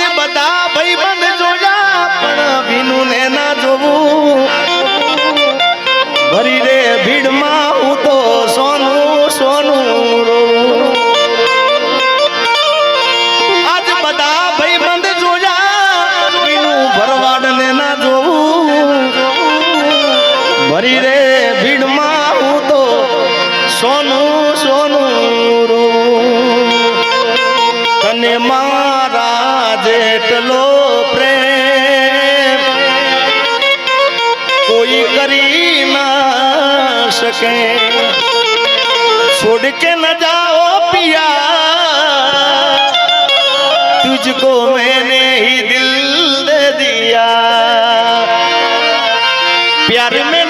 આજે બધા ભાઈબંધ જોયા, પણ વિનું ને ના જોવું. ભરી રે ભીડમાં હું તો સોનું સોનું બધા સોનું સોનું તને મારા એટલો પ્રેમ કોઈ કરી ના શકે. છોડ કે ન જાઓ પિયા, તુજકો મેને હી દિલ દે દિયા. પ્યાર મેં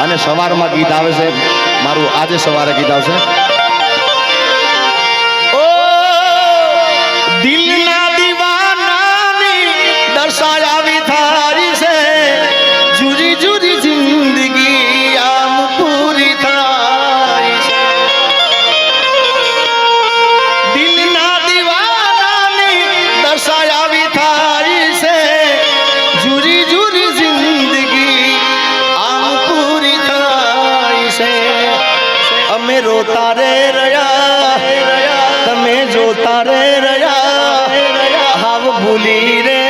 અને સવારમાં ગીત આવે છે. મારું આજે સવારે ગીત આવશે. અમે રોતા રે રહ્યા તમે જોતા રે રહ્યા હાવ ભૂલી રે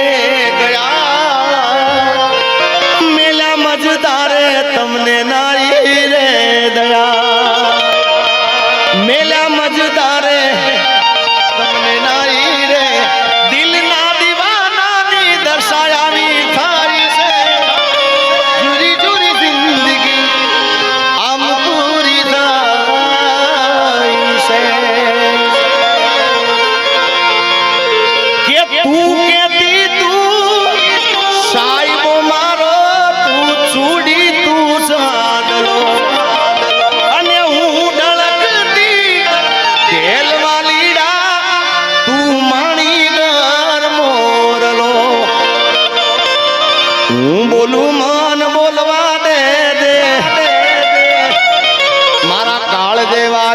આ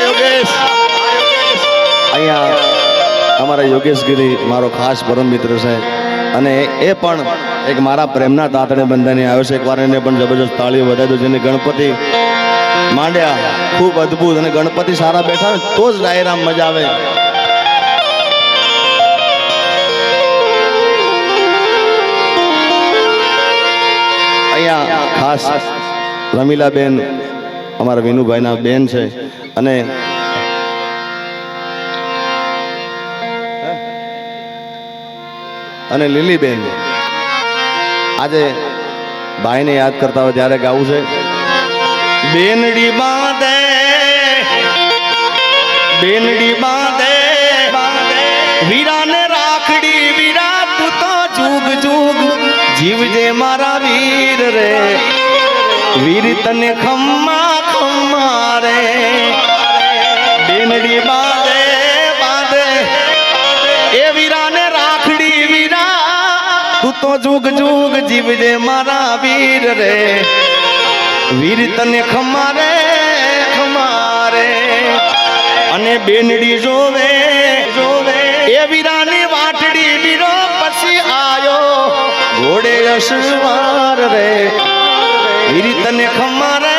યોગેશ. અહીંયા મારો ખાસ પરમ મિત્ર છે. અને એ પણ એક મારા પ્રેમના તાતણે બંધાને આવ્યો છે. એકવાર એને પણ જબરજસ્ત તાળીઓ વધારી દો, જેને ગણપતિ માંડ્યા. ખૂબ અદ્ભુત અને ગણપતિ સારા બેઠા હોય તો જ ડાયરામ મજા આવે. અહીંયા ખાસ રમીલાબેન, અમારા વિનુભાઈના બેન છે અને અને લીલીબેન. આજે ભાઈને યાદ કરતા હોય ત્યારે ગાવું છે. બેનડી બાંધે બેનડી બાંધે, વીરાને રાખડી, વીરા, તું તો જુગ જુગ જીવજે મારા વીર રે. વીર તને ખમ્મા ખમ્મા રે. બેનડી બાંધે બાંધે. એ વીરાને રાખડી, વીરા, તું તો જુગ જુગ જીવજે મારા વીર રે. વીર તને ખમારે ખમારે, અને બેનડી જોવે જોવે. એ વીરાની વાટડી વીરો પછી આયો, ઘોડે અસવાર રે. વીર તને ખમારે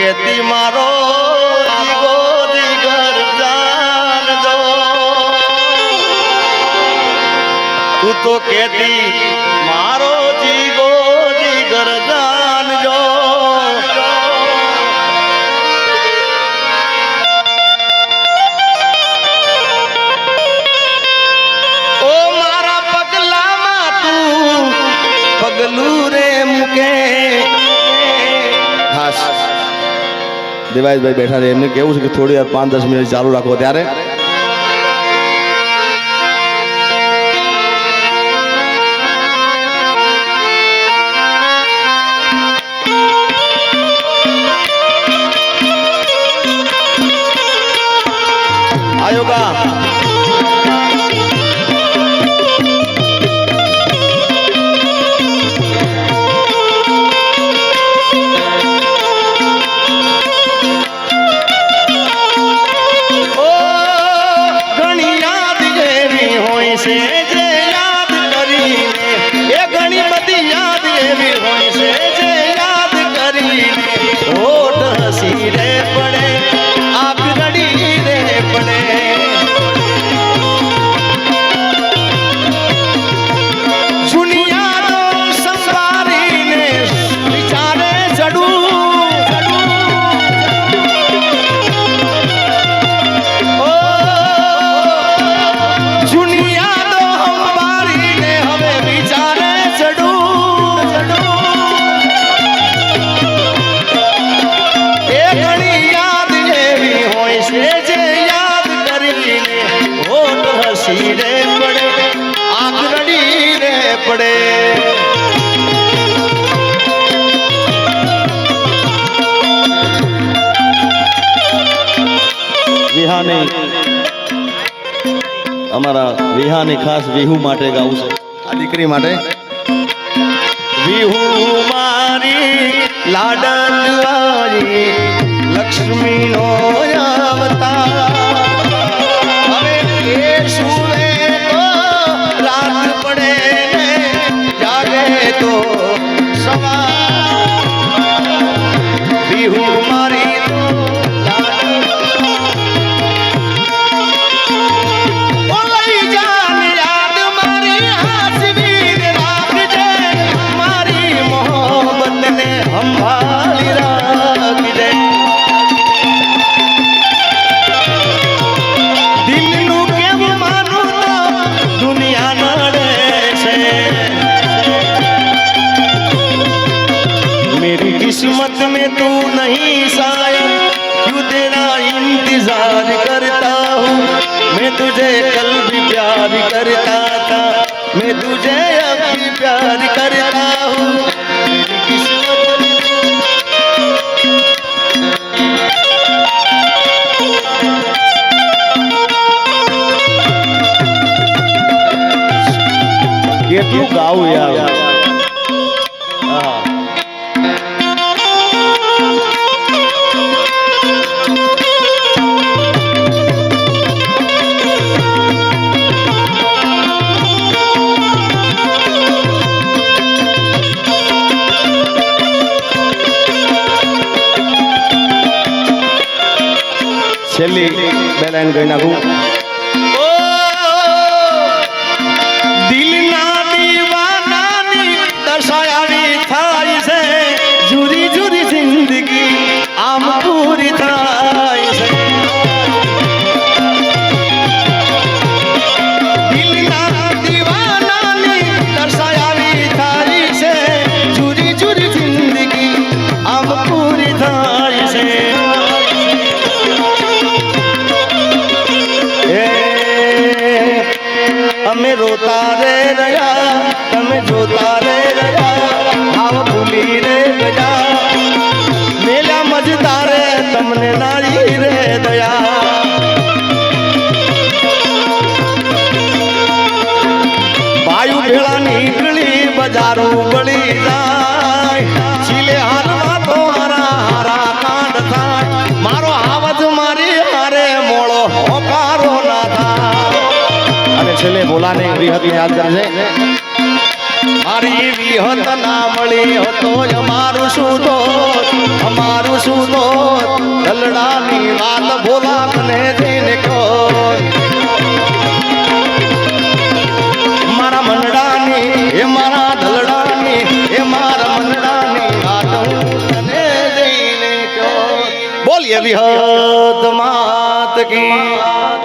કેતી મારો તું તો કેતી મારો જીગો જીગર દેવાયતભાઈ બેઠા છે એમને કેવું છે કે થોડી વાર પાંચ દસ મિનિટ ચાલુ રાખો ત્યારે. આયોગા અમારા વિહાની ખાસ વિહુ માટે ગાવું છે. આ દીકરી માટે? વિહુ મારી લાડલવારી લક્ષ્મીનો અવતાર. સવાર. मैं तुझे कल भी प्यार करता था। मैं तुझे अब भी प्यार करता हूँ। કેટલું ગાવું યાર હા ಇಲ್ಲಿ ಬೆಲೆಯನ್ನು ಗೈನಾಗು જોતા રે રહ્યા, તમે જોતા રે રહ્યા, આવ ભૂલી રે દયા. મેલા મજતા રે તમને નાળી રે દયા. વાયુ ભેળા નીકળી બજારો બળી જા ભોલાની વિહતને યાદ કરે છે મારી વિહત ના મળી હતો અમારું શું તો અમારું શું તો દલડાની વાત ભોલા મને જઈને કહો મારા મંડળાની, એ મારા દલડાની એ મારા મંડળાની વાત હું તને જઈને કહો બોલીએ વિહત માત કી.